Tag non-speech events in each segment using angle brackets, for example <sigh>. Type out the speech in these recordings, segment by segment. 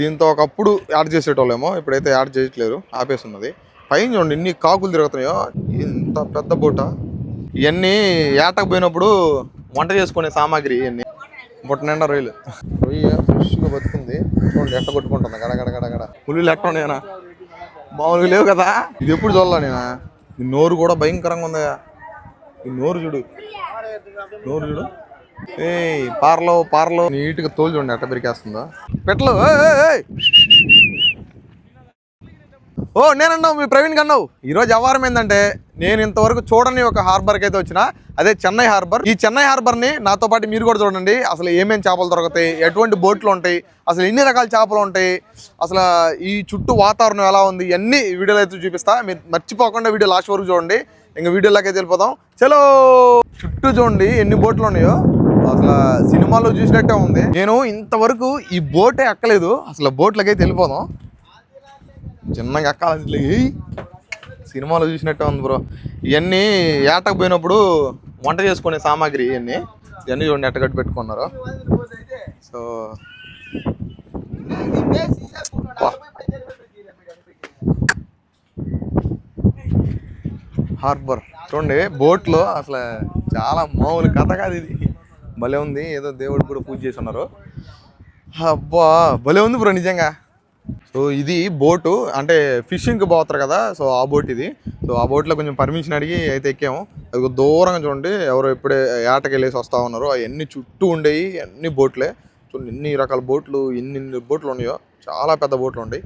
దీంతో ఒకప్పుడు యాడ్ చేసేటోళ్ళేమో ఇప్పుడైతే యాడ్ చేయట్లేరు ఆపేసి ఉన్నది పైన చూడండి ఇన్ని కాకులు తిరుగుతున్నాయో ఇంత పెద్ద బూట. ఇవన్నీ ఏటకు పోయినప్పుడు వంట చేసుకునే సామాగ్రి ఇవన్నీ బుట్ట నిండా రొయ్యలు. రొయ్య ఫ్రెష్గా బతుకుంది. చూడండి ఎట్ట కొట్టుకుంటుంది. గడ గడ గడ గడ. పులులు ఎట్ట ఉన్నాయనా? మామూలుగా లేవు కదా? ఇది ఎప్పుడు చూడాలా నేనా? ఈ నోరు కూడా భయంకరంగా ఉంది ఈ నోరు చూడు. నోరు చూడు. ఏ పార్లో పార్లో. నీట్గా తోలు చూడండి అట్ట పెరికేస్తుందో పెట్టలు ఓ నేనన్నావు మీ ప్రవీణ్ కన్నావు. ఈరోజు వ్యవహారం ఏంటంటే నేను ఇంతవరకు చూడని ఒక హార్బర్కి అయితే వచ్చిన అదే చెన్నై హార్బర్. ఈ చెన్నై హార్బర్ని నాతో పాటు మీరు కూడా చూడండి. అసలు ఏమేమి చేపలు దొరుకుతాయి ఎటువంటి బోట్లు ఉంటాయి అసలు ఎన్ని రకాల చేపలు ఉంటాయి అసలు ఈ చుట్టూ వాతావరణం ఎలా ఉంది ఇవన్నీ వీడియోలు అయితే చూపిస్తా. మీరు మర్చిపోకుండా వీడియో లాస్ట్ వరకు చూడండి. ఇంకా వీడియోలోకి అయితే వెళ్ళిపోదాం. చలో! చుట్టూ చూడండి ఎన్ని బోట్లు ఉన్నాయో. అసలు సినిమాలో చూసినట్టే ఉంది. నేను ఇంతవరకు ఈ బోటే ఎక్కలేదు. అసలు బోట్లకైతే వెళ్ళిపోదాం. చిన్నగా ఎక్కాలి సినిమాలో చూసినట్టే ఉంది బ్రో. ఇవన్నీ ఏటకు పోయినప్పుడు వంట చేసుకునే సామాగ్రి ఇవన్నీ. ఇవన్నీ చూడండి ఎట్టగట్టు పెట్టుకున్నారు. So harbour. చూడండి బోట్లో అసలు చాలా మామూలు కథ కాదు ఇది. భలే ఉంది. ఏదో దేవుడు కూడా పూజ చేసి ఉన్నారు. అబ్బా భలే ఉంది బ్రో నిజంగా. సో ఇది బోటు. అంటే ఫిషింగ్కి పోతారు కదా సో ఆ బోట్ ఇది. సో ఆ బోట్లో కొంచెం పర్మిషన్ అడిగి అయితే ఎక్కాము. అది దూరంగా చూడండి ఎవరో ఇప్పుడే ఏటకి వెళ్ళేసి వస్తూ ఉన్నారు. అవన్నీ చుట్టూ ఉండేవి అన్ని బోట్లే. చూడండి ఎన్ని రకాల బోట్లు ఎన్ని ఎన్ని బోట్లు ఉన్నాయో. చాలా పెద్ద బోట్లు ఉన్నాయి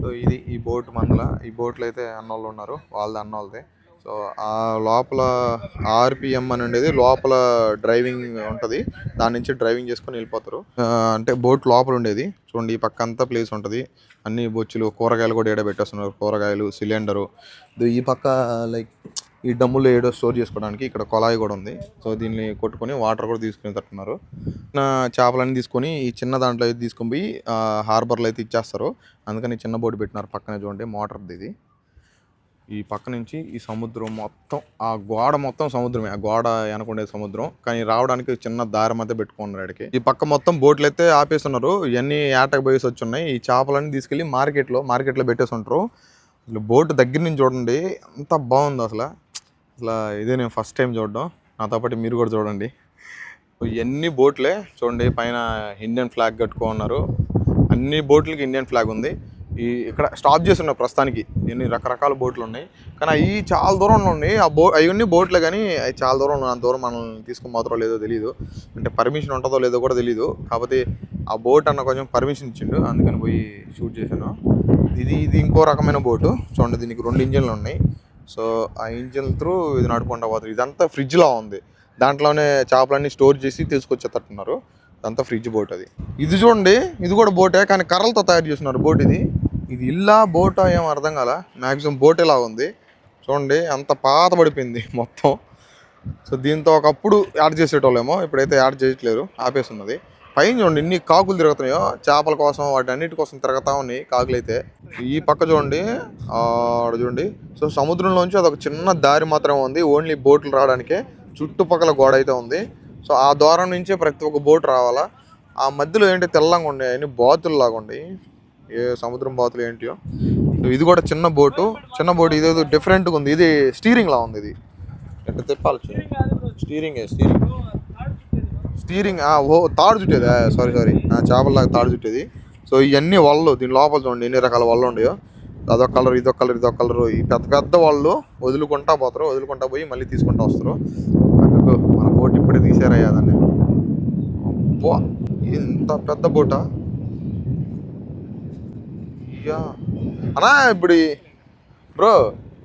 సో ఇది ఈ బోట్ మందల. ఈ బోట్లు అయితే అన్నోళ్ళు ఉన్నారు. వాళ్ళది అన్నోళ్ళదే. సో ఆ లోపల ఆర్పిఎం అని ఉండేది. లోపల డ్రైవింగ్ ఉంటుంది. దాని నుంచి డ్రైవింగ్ చేసుకొని వెళ్ళిపోతారు. అంటే బోట్ లోపల ఉండేది. చూడండి ఈ పక్క అంతా ప్లేస్ ఉంటుంది. అన్ని బొచ్చులు కూరగాయలు కూడా ఏడ పెట్టేస్తున్నారు. కూరగాయలు సిలిండరు. ఈ పక్క లైక్ ఈ డమ్ములు ఏడో స్టోర్ చేసుకోవడానికి ఇక్కడ కొలాయి కూడా ఉంది. సో దీన్ని కొట్టుకొని వాటర్ కూడా తీసుకుని తట్టున్నారు చేపలన్నీ తీసుకొని ఈ చిన్న దాంట్లో అయితే తీసుకొని పోయి హార్బర్లో అయితే ఇచ్చేస్తారు. అందుకని చిన్న బోట్ పెట్టినారు పక్కనే చూడండి మోటార్ది ఇది. ఈ పక్క నుంచి ఈ సముద్రం మొత్తం ఆ గోడ మొత్తం సముద్రమే. ఆ గోడ వెనకుండే సముద్రం. కానీ రావడానికి చిన్న దారి మధ్య పెట్టుకున్నారు ఆడికి. ఈ పక్క మొత్తం బోట్లు అయితే ఆపేస్తున్నారు. ఇవన్నీ ఏటకు పోయేసి వచ్చి ఉన్నాయి ఈ చేపలన్నీ తీసుకెళ్ళి మార్కెట్లో మార్కెట్లో పెట్టేసి ఉంటారు అసలు బోట్ దగ్గర నుంచి చూడండి ఎంత బాగుంది అసలు. అసలు ఇదే నేను ఫస్ట్ టైం చూడడం. నాతో పాటు మీరు కూడా చూడండి. ఇవన్నీ బోట్లే. చూడండి పైన ఇండియన్ ఫ్లాగ్ కట్టుకో ఉన్నారు. అన్ని బోట్లకి ఇండియన్ ఫ్లాగ్ ఉంది. ఈ ఇక్కడ స్టాప్ చేసి ప్రస్తుతానికి. ఎన్ని రకరకాల బోట్లు ఉన్నాయి. కానీ అవి చాలా దూరంలో ఉన్నాయి. ఆ బో అవన్నీ బోట్లే కానీ అవి చాలా దూరంలో అంత దూరం మనల్ని తీసుకుని పోతారో లేదో తెలియదు అంటే పర్మిషన్ ఉంటుందో లేదో కూడా తెలియదు కాకపోతే ఆ బోట్ అన్న కొంచెం పర్మిషన్ ఇచ్చిండు. అందుకని పోయి షూట్ చేశాను. ఇది ఇది ఇంకో రకమైన బోటు చూడండి దీనికి రెండు ఇంజన్లు ఉన్నాయి. సో ఆ ఇంజన్ త్రూ ఇది నడుపుకుంటా పోతుంది ఇదంతా ఫ్రిడ్జ్లా ఉంది. దాంట్లోనే చేపలన్నీ స్టోర్ చేసి తీసుకొచ్చేటట్టున్నారు అదంతా ఫ్రిడ్జ్ బోట్ అది. ఇది చూడండి ఇది కూడా బోటే కానీ కర్రలతో తయారు చేస్తున్నారు బోట్ ఇది. ఇది ఇల్లా బోటా ఏం అర్థం కాల? మ్యాక్సిమం బోట్ ఇలా ఉంది? చూడండి అంత పాత పడిపోయింది <laughs> మొత్తం. సో దీంతో ఒకప్పుడు యాడ్ చేసేటోళ్ళేమో ఇప్పుడైతే యాడ్ చేయట్లేరు ఆపేసి ఉన్నది పైన చూడండి ఇన్ని కాకులు తిరుగుతున్నాయో చేపల కోసం వాటి అన్నిటి కోసం తిరుగుతా ఉన్నాయి కాకులు అయితే ఈ పక్క చూడండి ఆడ చూడండి. సో సముద్రంలోంచి అదొక చిన్న దారి మాత్రమే ఉంది ఓన్లీ బోట్లు రావడానికే. చుట్టుపక్కల గోడ అయితే ఉంది. సో ఆ ద్వారం నుంచే ప్రతి ఒక్క బోట్ రావాలా? ఆ మధ్యలో ఏంటి తెల్లంగా ఉండే అన్ని బాతులు లాగా ఏ సముద్రం బాతులు ఏంటియో. ఇది కూడా చిన్న బోటు చిన్న బోటు ఇదేదో డిఫరెంట్గా ఉంది. ఇది స్టీరింగ్లా ఉంది ఇది. ఎట్లా తిప్పాలి స్టీరింగ్ స్టీరింగ్ స్టీరింగ్ ఓ తాడు చుట్టేది. సారీ సారీ చేపల్లాగా తాడు చుట్టేది. సో ఇవన్నీ వలలు దీని లోపల చూడండి ఎన్ని రకాల వలలు ఉండయో అదొక కలర్ ఇదొక కలర్ ఇదొక కలర్. ఈ పెద్ద పెద్ద వాళ్ళు వదులుకుంటా పోతారు వదులుకుంటా పోయి మళ్ళీ తీసుకుంటా వస్తారు. అందుకు మన బోట్ ఇప్పుడే తీసారయ్యా దాన్ని. ఇంత పెద్ద బోటా? అయ్యా. అన్నా ఇప్పుడు బ్రో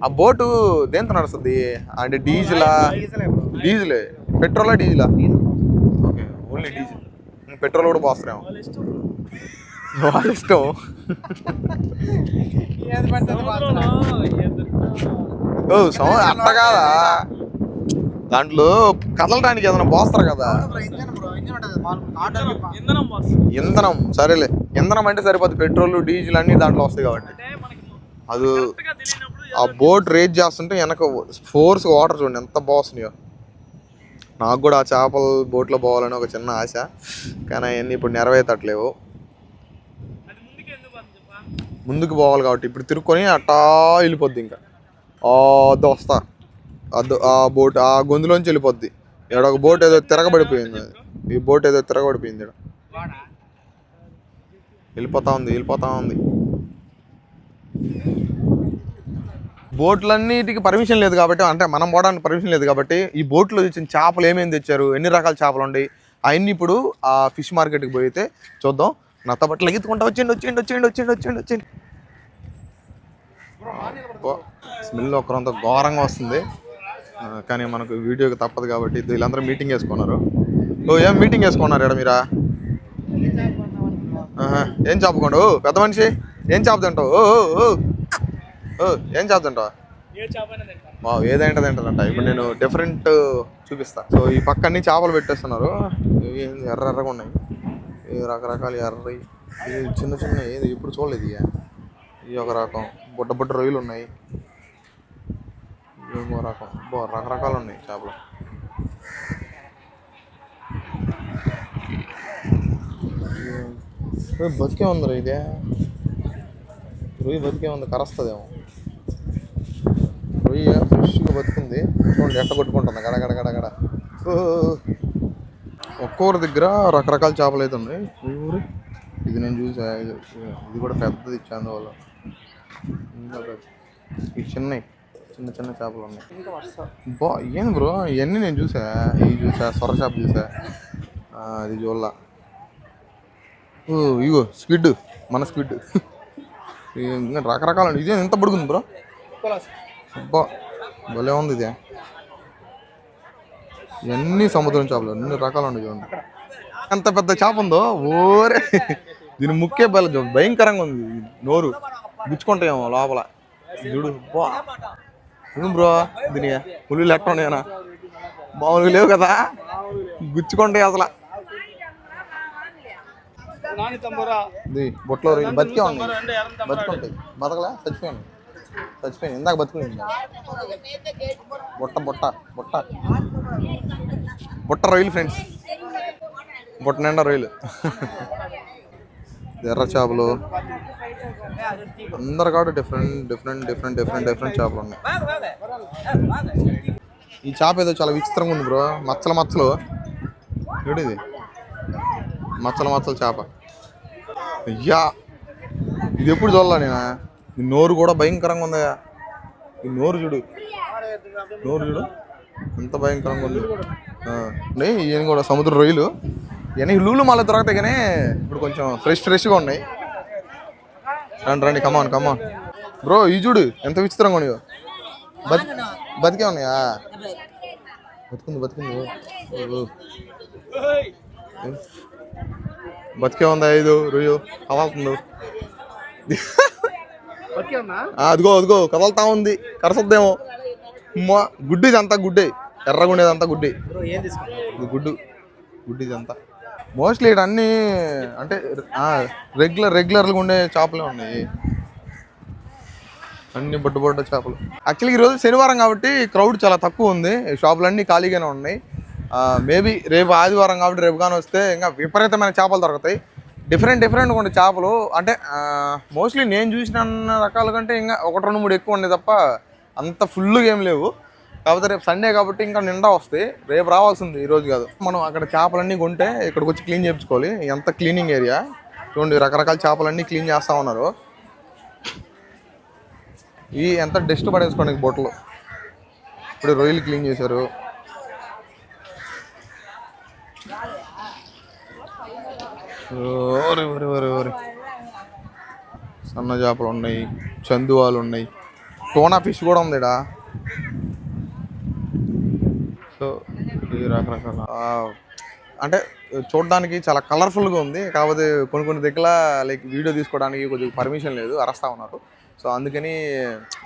ఆ బోటు దేంతో నడుస్తుంది? అంటే డీజిలా? డీజిలే పెట్రోలా డీజిలా? Okay only diesel. పెట్రోల్ కూడా పోస్తారేమో వాళ్ళ ఇష్టం ఓ సమ అట్ట కాదా? దాంట్లో కదలడానికి ఏదైనా పోస్తారు కదా. ఇంధనం సరేలే. ఇంధనం అంటే సరిపోతుంది పెట్రోల్ డీజిల్ అన్ని దాంట్లో వస్తాయి కాబట్టి. అది ఆ బోట్ రేజ్ చేస్తుంటే వెనక ఫోర్స్ వాటర్ చూడండి ఎంత బాగున్నాయో నాకు కూడా ఆ చేపల బోట్లో పోవాలని ఒక చిన్న ఆశ. కానీ అవన్నీ ఇప్పుడు నెరవేర్తట్లేవు. అది ముందుకు పోవాలి కాబట్టి. ఇప్పుడు తిరుక్కొని అట్టా వెళ్ళిపోద్ది ఇంకా. ఆ అద్దు ఆ బోట్ ఆ గొంతులోంచి వెళ్ళిపోద్ది. ఇక్కడ ఒక బోట్ ఏదో తిరగబడిపోయింది. ఈ బోట్ ఏదో తిరగబడిపోయింది ఇక్కడ. వెళ్ళిపోతా ఉంది వెళ్ళిపోతా ఉంది. బోట్లన్నిటికి పర్మిషన్ లేదు కాబట్టి అంటే మనం పోవడానికి పర్మిషన్ లేదు కాబట్టి ఈ బోట్లో తెచ్చిన చేపలు ఏమేమి తెచ్చారు ఎన్ని రకాల చేపలు ఉన్నాయి అవన్నీ ఇప్పుడు ఆ ఫిష్ మార్కెట్కి పోయితే చూద్దాం. నత్త బట్టలు ఎత్తుకుంటా వచ్చిండి వచ్చిండి వచ్చిండి వచ్చిండి వచ్చిండి వచ్చిండి స్మెల్ ఒకరంత ఘోరంగా వస్తుంది. కానీ మనకు వీడియోకి తప్పదు కాబట్టి వీళ్ళందరూ మీటింగ్ వేసుకున్నారు ఓ ఏం మీటింగ్ వేసుకున్నారు ఇక్కడ మీరా? ఏం చేపకోండు పెద్ద మనిషి ఏం చేప తింటావు? ఓ ఓ, ఏం చేప తింటావు? మా ఏదైంటే తింటారంట. ఇప్పుడు నేను డిఫరెంట్ చూపిస్తా. సో ఈ పక్కన్ని చేపలు పెట్టేస్తున్నారు. ఇవి ఎర్ర ఎర్రగా ఉన్నాయి. ఇవి రకరకాల ఎర్ర ఇవి చిన్న చిన్న ఏది? ఇప్పుడు చూడలేదు ఇక ఇవి ఒక రకం. బుడ్డ బుడ్డ రొయ్యలు ఉన్నాయి. ఏమో రకం బో రకరకాలు ఉన్నాయి చేపలు. ఇవి- బతికే ఉందిరా ఇదే. రొయ్యి బతికే ఉంది కరస్తుందేమో. రొయ్య ఫ్రెష్గా బతికింది. చూడండి ఎట్ట కొట్టుకుంటుంది. గడ గడ గడ గడ. ఒక్కొక్కరి దగ్గర రకరకాల చేపలు అయితే ఉన్నాయి. ఈ ఇది నేను చూసా. ఇది కూడా పెద్దది ఇచ్చాను వాళ్ళు ఈ చిన్నవి. చిన్న చిన్న చేపలు ఉన్నాయి. బా ఏం బ్రో. ఇవన్నీ నేను చూసా. ఇవి చూసా సొర చేప చూసా. అది చూడలా ఓ ఇగో స్క్విడ్. మన స్క్విడ్. రకరకాల ఇదే ఎంత పడుకుంది బ్రో. అబ్బా భలే ఉంది ఇది. ఇవన్నీ సముద్రం చేపలు అన్ని రకాలు ఉన్నాయి చూడండి. అంత పెద్ద చేప ఉందో ఓరే. దీని ముక్కే బల భయంకరంగా ఉంది. నోరు. గుచ్చుకుంటాయేమో లోపల. చూడు ఏం బ్రో? దీని ఉల్లిలు ఎట్ట ఉన్నాయనా? మామూలుగా లేవు కదా? గుచ్చుకుంటాయి అసలు. బొట్లో రొయ్యలు బతికే ఉన్నాయి. బతుకుంటాయి. బతకలే? చచ్చిపోయాను. చచ్చిపోయాను. ఇందాక బతుకునింది బుట్ట బుట్ట బుట్ట. బుట్ట రొయ్యలు ఫ్రెండ్స్ బుట్ట నిండా రొయ్యలు. ఎర్ర చేపలు. అందరు కాబట్టి different different different different different చేపలు ఉన్నాయి. ఈ చేప ఏదో చాలా విచిత్రంగా ఉంది బ్రో. మచ్చల మచ్చలు. చూడు ఇది? మచ్చల మచ్చల చేప. అయ్యా ఇది ఎప్పుడు చూడాల నేను? ఈ నోరు కూడా భయంకరంగా ఉందయ్యా ఈ నోరు చూడు. నోరు చూడు. ఎంత భయంకరంగా ఉంది. ఇవన్నీ కూడా సముద్ర రొయ్యలు. ఇవన్నీ లూలు మళ్ళీ దొరకతాయి కానీ ఇప్పుడు కొంచెం ఫ్రెష్ ఫ్రెష్గా ఉన్నాయి. రండి రండి కమాన్ కమాన్ బ్రో ఈ చూడు ఎంత విచిత్రంగా ఉన్నాయో. బతి బతికే ఉన్నాయా? బతుకుంది బతుకుంది. బతికే ఉందా ఐదు? రొయ్యు కవాలుతుందో. అదిగో అదిగో కదలుతా ఉంది. కరసద్దేమో. అమ్మా గుడ్డు. ఇదంతా గుడ్డే. ఎర్రగా ఉండేదంతా గుడ్డే గుడ్డు గుడ్డు. ఇదంతా మోస్ట్లీ ఇక్కడ అన్ని అంటే రెగ్యులర్ రెగ్యులర్గా ఉండే చేపలే ఉన్నాయి. అన్ని బొడ్డ బొడ్డ చేపలు. యాక్చువల్లీ ఈరోజు శనివారం కాబట్టి క్రౌడ్ చాలా తక్కువ ఉంది. షాపులన్నీ ఖాళీగానే ఉన్నాయి. మేబీ రేపు ఆదివారం కాబట్టి రేపు కానీ వస్తే ఇంకా విపరీతమైన చేపలు దొరుకుతాయి. డిఫరెంట్ డిఫరెంట్గా ఉండే చేపలు. అంటే మోస్ట్లీ నేను చూసిన రకాల కంటే ఇంకా ఒకటి రెండు మూడు ఎక్కువ ఉన్నాయి తప్ప అంత ఫుల్గా ఏం లేవు. కాకపోతే రేపు సండే కాబట్టి ఇంకా నిండా వస్తాయి. రేపు రావాల్సింది ఈరోజు కాదు. మనం అక్కడ చేపలన్నీ కొంటే ఇక్కడికి వచ్చి క్లీన్ చేయించుకోవాలి ఎంత క్లీనింగ్ ఏరియా చూడండి రకరకాల చేపలన్నీ క్లీన్ చేస్తూ ఉన్నారు. ఇవి ఎంత డస్ట్ పడేసుకోండి బొట్టలు ఇప్పుడు రొయ్యలు క్లీన్ చేశారు. ఓరి ఓరి ఓరి ఓరి. సన్న చేపలు ఉన్నాయి చందువాలు ఉన్నాయి. టోనా ఫిష్ కూడా ఉంది సో ఈ రకరకాల. అంటే చూడడానికి చాలా కలర్ఫుల్గా ఉంది. కాకపోతే కొన్ని కొన్ని దగ్గర లైక్ వీడియో తీసుకోవడానికి కొద్దిగా పర్మిషన్ లేదు అరస్తా ఉన్నారు. సో అందుకని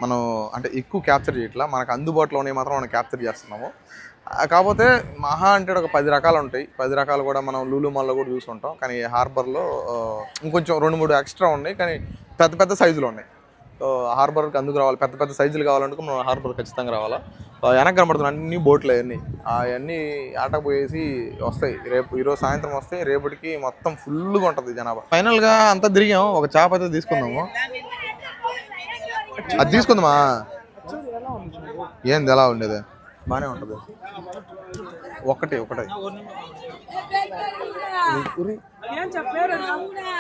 మనం అంటే ఎక్కువ క్యాప్చర్ చేయట్లా. మనకు అందుబాటులోనే మాత్రం మనం క్యాప్చర్ చేస్తున్నాము. కాకపోతే మహా అంటే ఒక పది రకాలు ఉంటాయి. పది రకాలు కూడా మనం లూలు మాల్లో కూడా చూసుంటాం కానీ హార్బర్లో ఇంకొంచెం రెండు మూడు ఎక్స్ట్రా ఉన్నాయి. కానీ పెద్ద పెద్ద సైజులు ఉన్నాయి. సో హార్బర్కి అందుకు రావాలి. పెద్ద పెద్ద సైజులు కావాలంటే మనం హార్బర్ ఖచ్చితంగా రావాలా. వెనక కనబడుతున్నాయి అన్ని బోట్లు అవన్నీ అవన్నీ ఆటకు పోయేసి వస్తాయి. రేపు ఈరోజు సాయంత్రం వస్తే రేపటికి మొత్తం ఫుల్గా ఉంటుంది జనాభా. ఫైనల్గా అంతా తిరిగాం. ఒక చేప అయితే తీసుకుందాము. అది తీసుకుందామా? ఏంది ఎలా ఉండేది? బాగానే ఉంటుంది. ఒకటి ఒకటి.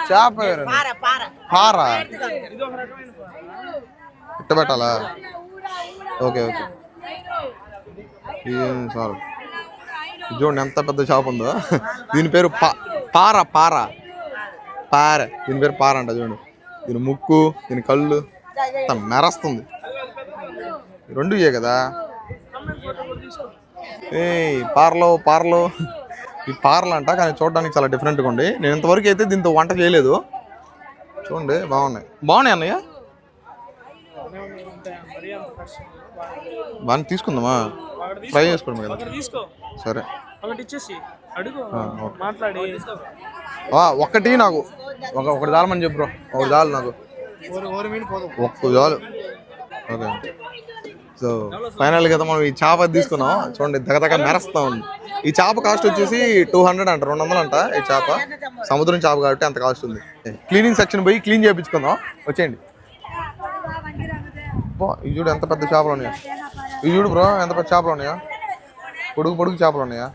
చేప పేరు పార. ఇట్ట పెట్టాలా? Okay okay. సార్. చూడండి ఎంత పెద్ద షాప్ ఉందో. దీని పేరు పా పార పార. పార. దీని పేరు పార అంట చూడండి. దీని ముక్కు దీని కళ్ళు మెరస్తుంది. రెండు ఇయే కదా? ఏ పార్లో పార్లో. ఈ పార్లు అంట కానీ చూడడానికి చాలా డిఫరెంట్గా ఉంది. నేను ఇంతవరకు అయితే దీంతో వంట చేయలేదు. చూడండి బాగున్నాయి. బాగున్నాయి అన్నయ్య? బాగా తీసుకుందామా? ఫ్రై చేసుకోవడం కదా ఒకటి తీసుకో. సరే. ఒకటి ఇచ్చేసి అడుగు. మాట్లాడి. ఆ, ఒక్కటి నాకు. ఒక ఒకటి చాలమని చెప్పు బ్రో. ఒకటి చాలు నాకు. ఒక్క చాలు. ఓకే. సో ఫైనల్గా అయితే మనం ఈ చేప తీసుకున్నాం. చూడండి దగ్గర మెరస్తా ఉంది. ఈ చేప కాస్ట్ వచ్చేసి టూ హండ్రెడ్ అంట రెండు వందలు అంట ఈ చేప. సముద్రం చేప కాబట్టి అంత కాస్ట్ ఉంది. క్లీనింగ్ సెక్షన్ పోయి క్లీన్ చేయించుకుందాం. వచ్చేయండి. చూడు ఎంత పెద్ద చేపలు ఉన్నాయా. ఇవి చూడు బ్రో ఎంత పెద్ద చేపలు ఉన్నాయా. పొడుగు పొడుగు చేపలు ఉన్నాయా?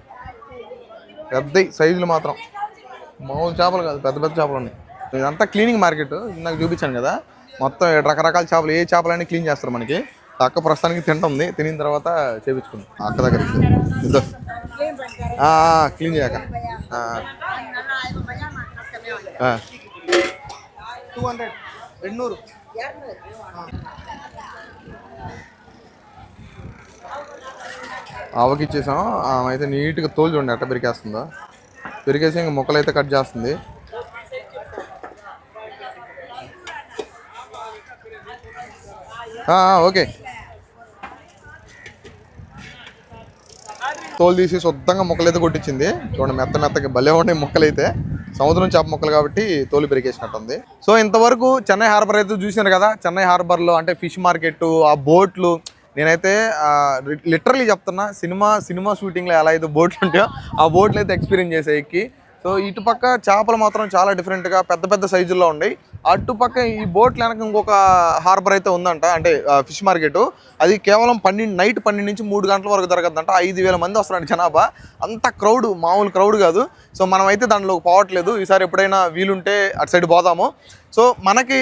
పెద్ద సైజులు మాత్రం. మామూలు చేపలు కాదు పెద్ద పెద్ద చేపలు ఉన్నాయి. ఇదంతా క్లీనింగ్ మార్కెట్ నాకు చూపించాను కదా. మొత్తం ఏడు రకరకాల చేపలు ఏ చేపలన్నీ క్లీన్ చేస్తారు మనకి. అక్క ప్రస్తుతానికి తింటుంది తినిన తర్వాత చేపించుకుంది. అక్క దగ్గర. ఇద్దో క్లీన్ చేయక. Two hundred. రెండునూరు ఆవకి ఇచ్చేసాం ఆమె అయితే నీట్గా తోలు చూడండి అట్ట పెరికేస్తుందా. పెరికేసి ఇంక మొక్కలు అయితే కట్ చేస్తుంది. ఓకే. తోలు తీసి శుద్ధంగా మొక్కలు అయితే కొట్టించింది. చూడండి మెత్త మెత్తగా భలే ఉన్నాయి మొక్కలు అయితే సముద్రం చేప మొక్కలు కాబట్టి తోలు పెరిగేసినట్టుంది. సో ఇంతవరకు చెన్నై హార్బర్ అయితే చూసినారు కదా. చెన్నై హార్బర్లో అంటే ఫిష్ మార్కెట్ ఆ బోట్లు నేనైతే లిటరలీ చెప్తున్నా సినిమా సినిమా షూటింగ్లో ఎలా అయితే బోట్లు ఉంటాయో ఆ బోట్లు అయితే ఎక్స్పీరియన్స్ చేసే ఎక్కి. సో ఇటుపక్క చేపలు మాత్రం చాలా డిఫరెంట్గా పెద్ద పెద్ద సైజుల్లో ఉన్నాయి. అటుపక్క ఈ బోట్ల వెనక ఇంకొక హార్బర్ అయితే ఉందంట అంటే ఫిష్ మార్కెట్. అది కేవలం పన్నెండు నైట్ పన్నెండు నుంచి మూడు గంటల వరకు జరగద్దంట. ఐదు వేల మంది వస్తున్నారంట జనాభా. అంత క్రౌడ్ మామూలు క్రౌడ్ కాదు. సో మనం అయితే దాంట్లో పోవట్లేదు. ఈసారి ఎప్పుడైనా వీలుంటే అటు సైడ్ పోదాము. సో మనకి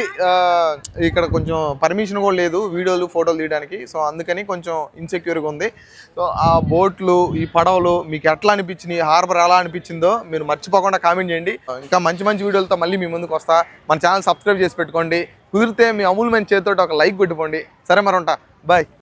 ఇక్కడ కొంచెం పర్మిషన్ కూడా లేదు వీడియోలు ఫోటోలు తీయడానికి. సో అందుకని కొంచెం ఇన్సెక్యూర్గా ఉంది. సో ఆ బోట్లు ఈ పడవలు మీకు ఎట్లా అనిపించినాయి హార్బర్ ఎలా అనిపించిందో మీరు మర్చిపోకుండా కామెంట్ చేయండి. ఇంకా మంచి మంచి వీడియోలతో మళ్ళీ మీ ముందుకు వస్తా. మన ఛానల్ సబ్స్క్రైబ్ చేసి పెట్టుకోండి. కుదిరితే మీ అమూల్యమైన చేతితో ఒక లైక్ పెట్టుకోండి సరే మరి ఉంటా బాయ్